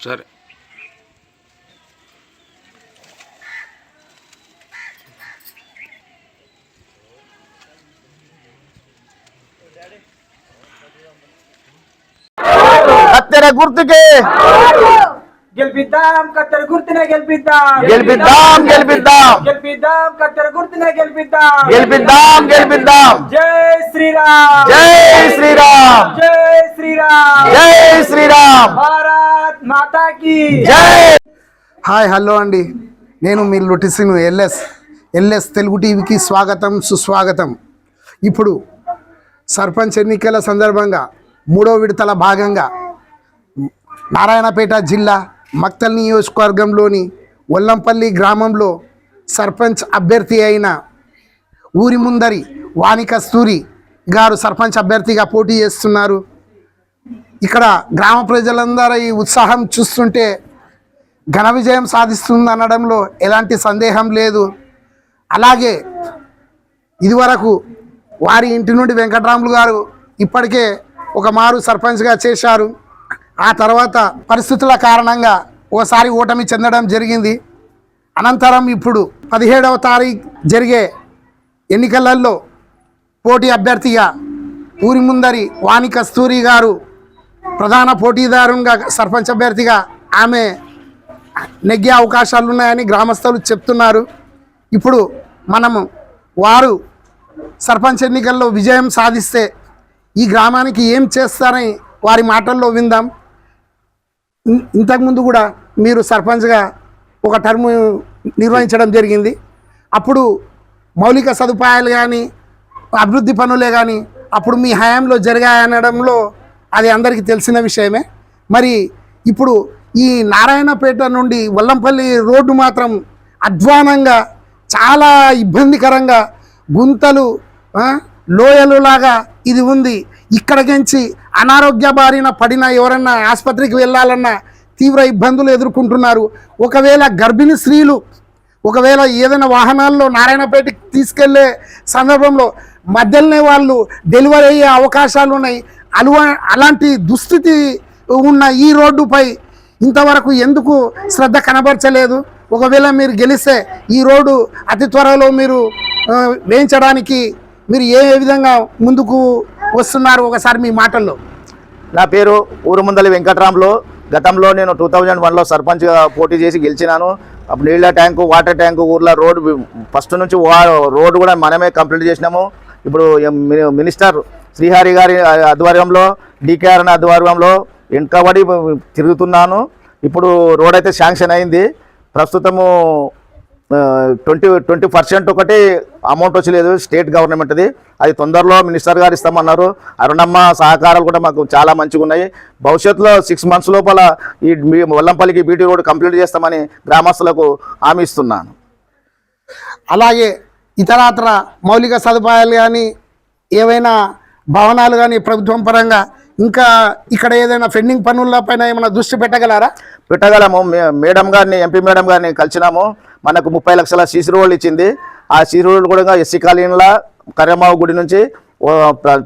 సరే కత్తెర గుర్తుకే గెలిపిద్దాం కత్తెర గుర్తునే గెలిపిద్దాం గెలిపిద్దాం గెలిపిద్దాం గెలిపిద్దాం కత్తెర గుర్తునే గెలిపిద్దాం గెలిపిద్దాం గెలిపిద్దాం జై శ్రీరామ్ జై శ్రీరామ్ జై శ్రీరామ్ జై శ్రీరామ్ భారత్ మాతా కీ జై! హాయ్ హలో అండి. నేను మీ లొటిసిన్ ఎల్ఎస్. ఎల్ఎస్ తెలుగు టీవీకి స్వాగతం సుస్వాగతం. ఇప్పుడు సర్పంచ్ ఎన్నికల సందర్భంగా మూడో విడతల భాగంగా నారాయణపేట జిల్లా మక్తల్ నియోజకవర్గంలోని ఒల్లంపల్లి గ్రామంలో సర్పంచ్ అభ్యర్థి అయిన ఊరి ముందరి వాణి కస్తూరి గారు సర్పంచ్ అభ్యర్థిగా పోటీ చేస్తున్నారు. ఇక్కడ గ్రామ ప్రజలందరూ ఈ ఉత్సాహం చూస్తుంటే ఘన విజయం సాధిస్తుంది అనడంలో ఎలాంటి సందేహం లేదు. అలాగే ఇదివరకు వారి ఇంటి నుండి వెంకటరాములు గారు ఇప్పటికే ఒక మారు సర్పంచ్గా చేశారు. ఆ తర్వాత పరిస్థితుల కారణంగా ఓసారి ఓటమి చెందడం జరిగింది. అనంతరం ఇప్పుడు పదిహేడవ తారీఖు జరిగే ఎన్నికలలో పోటీ అభ్యర్థిగా ఊరి ముందరి వాణి కస్తూరి గారు ప్రధాన పోటీదారుగా సర్పంచ్ అభ్యర్థిగా ఆమె నెగ్గే అవకాశాలు ఉన్నాయని గ్రామస్తులు చెప్తున్నారు. ఇప్పుడు మనము వారు సర్పంచ్ ఎన్నికల్లో విజయం సాధిస్తే ఈ గ్రామానికి ఏం చేస్తారని వారి మాటల్లో విందాం. ఇంతకుముందు కూడా మీరు సర్పంచ్గా ఒక టర్మ్ నిర్వహించడం జరిగింది. అప్పుడు మౌలిక సదుపాయాలు కానీ అభివృద్ధి పనులే కానీ అప్పుడు మీ హయాంలో జరిగాయనడంలో అది అందరికీ తెలిసిన విషయమే. మరి ఇప్పుడు ఈ నారాయణపేట నుండి వల్లంపల్లి రోడ్డు మాత్రం అధ్వానంగా చాలా ఇబ్బందికరంగా గుంతలు లోయలు లాగా ఇది ఉంది. ఇక్కడికించి అనారోగ్య బారిన పడిన ఎవరన్నా ఆసుపత్రికి వెళ్ళాలన్నా తీవ్ర ఇబ్బందులు ఎదుర్కొంటున్నారు. ఒకవేళ గర్భిణీ స్త్రీలు ఒకవేళ ఏదైనా వాహనాల్లో నారాయణపేటకి తీసుకెళ్ళే సందర్భంలో మధ్యలోనే వాళ్ళు డెలివరీ అయ్యే అవకాశాలు ఉన్నాయి. అలువ అలాంటి దుస్థితి ఉన్న ఈ రోడ్డుపై ఇంతవరకు ఎందుకు శ్రద్ధ కనబరచలేదు? ఒకవేళ మీరు గెలిస్తే ఈ రోడ్డు అతి త్వరలో మీరు వేయించడానికి మీరు ఏ విధంగా ముందుకు వస్తున్నారు ఒకసారి మీ మాటల్లో? నా పేరు ఊరుముందలి వెంకట్రామ్లో. గతంలో నేను టూ థౌజండ్ వన్లో సర్పంచ్గా పోటీ చేసి గెలిచినాను. అప్పుడు నీళ్ళ ట్యాంకు వాటర్ ట్యాంకు ఊర్లో రోడ్డు ఫస్ట్ నుంచి వా రోడ్డు కూడా మనమే కంప్లీట్ చేసినాము. ఇప్పుడు ఎం- మినిస్టర్ శ్రీహరి గారి ఆధ్వర్యంలో డికేఆర్ ఆధ్వర్యంలో వెనుకబడి తిరుగుతున్నాను. ఇప్పుడు రోడ్ అయితే శాంక్షన్ అయింది. ప్రస్తుతము ట్వంటీ ట్వంటీ పర్సెంట్ ఒకటి అమౌంట్ వచ్చలేదు స్టేట్ గవర్నమెంట్ది అది తొందరలో మినిస్టర్ గారు ఇస్తామన్నారు. అరుణమ్మ సహకారాలు కూడా మాకు చాలా మంచిగా ఉన్నాయి. భవిష్యత్తులో సిక్స్ మంత్స్ లోపల ఈ వల్లంపల్లికి బీటీ రోడ్ కంప్లీట్ చేస్తామని గ్రామస్తులకు హామీ ఇస్తున్నాను. అలాగే ఇతరాతర మౌలిక సదుపాయాలు కానీ ఏవైనా భవనాలు కానీ ప్రభుత్వం పరంగా ఇంకా ఇక్కడ ఏదైనా పెండింగ్ పనులపైన ఏమైనా దృష్టి పెట్టగలరా? పెట్టగలము. మేడం గారిని ఎంపీ మేడం గారిని కలిసినాము. మనకు ముప్పై లక్షల సీసీ రోడ్లు ఇచ్చింది. ఆ సీసీ రోడ్లు కూడా ఎస్సీ కాలనీల కర్యమావు గుడి నుంచి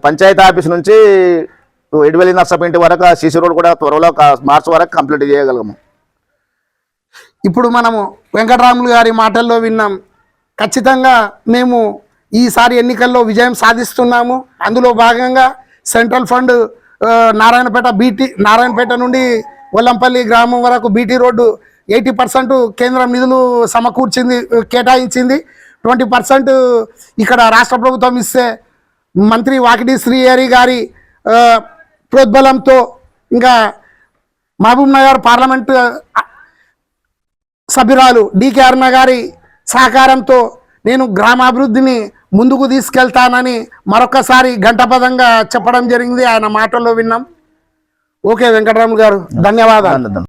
పంచాయతీ ఆఫీస్ నుంచి ఎడివెల్లి నర్సపింటి వరకు ఆ సీసీ రోడ్ కూడా త్వరలో మార్చి వరకు కంప్లీట్ చేయగలము. ఇప్పుడు మనము వెంకటరాములు గారి మాటల్లో విన్నాం. ఖచ్చితంగా మేము ఈసారి ఎన్నికల్లో విజయం సాధిస్తున్నాము. అందులో భాగంగా central fund Narayanpet BT Narayanpet నుండి ఒల్లంపల్లి గ్రామం వరకు బీటీ రోడ్డు ఎయిటీ పర్సెంట్ కేంద్రం నిధులు సమకూర్చింది కేటాయించింది. ట్వంటీ పర్సెంట్ ఇక్కడ రాష్ట్ర ప్రభుత్వం ఇస్తే మంత్రి వాకిటి శ్రీహరి గారి ప్రోద్బలంతో ఇంకా మహబూబ్ నగర్ పార్లమెంట్ సభ్యురాలు డికే అరుణ గారి సహకారంతో నేను గ్రామాభివృద్ధిని ముందుకు తీసుకెళ్తానని మరొకసారి గంటపదంగా చెప్పడం జరిగింది. ఆయన మాటల్లో విన్నాం. ఓకే వెంకటరాములు గారు ధన్యవాదాలు. ధన్యవాదాలు.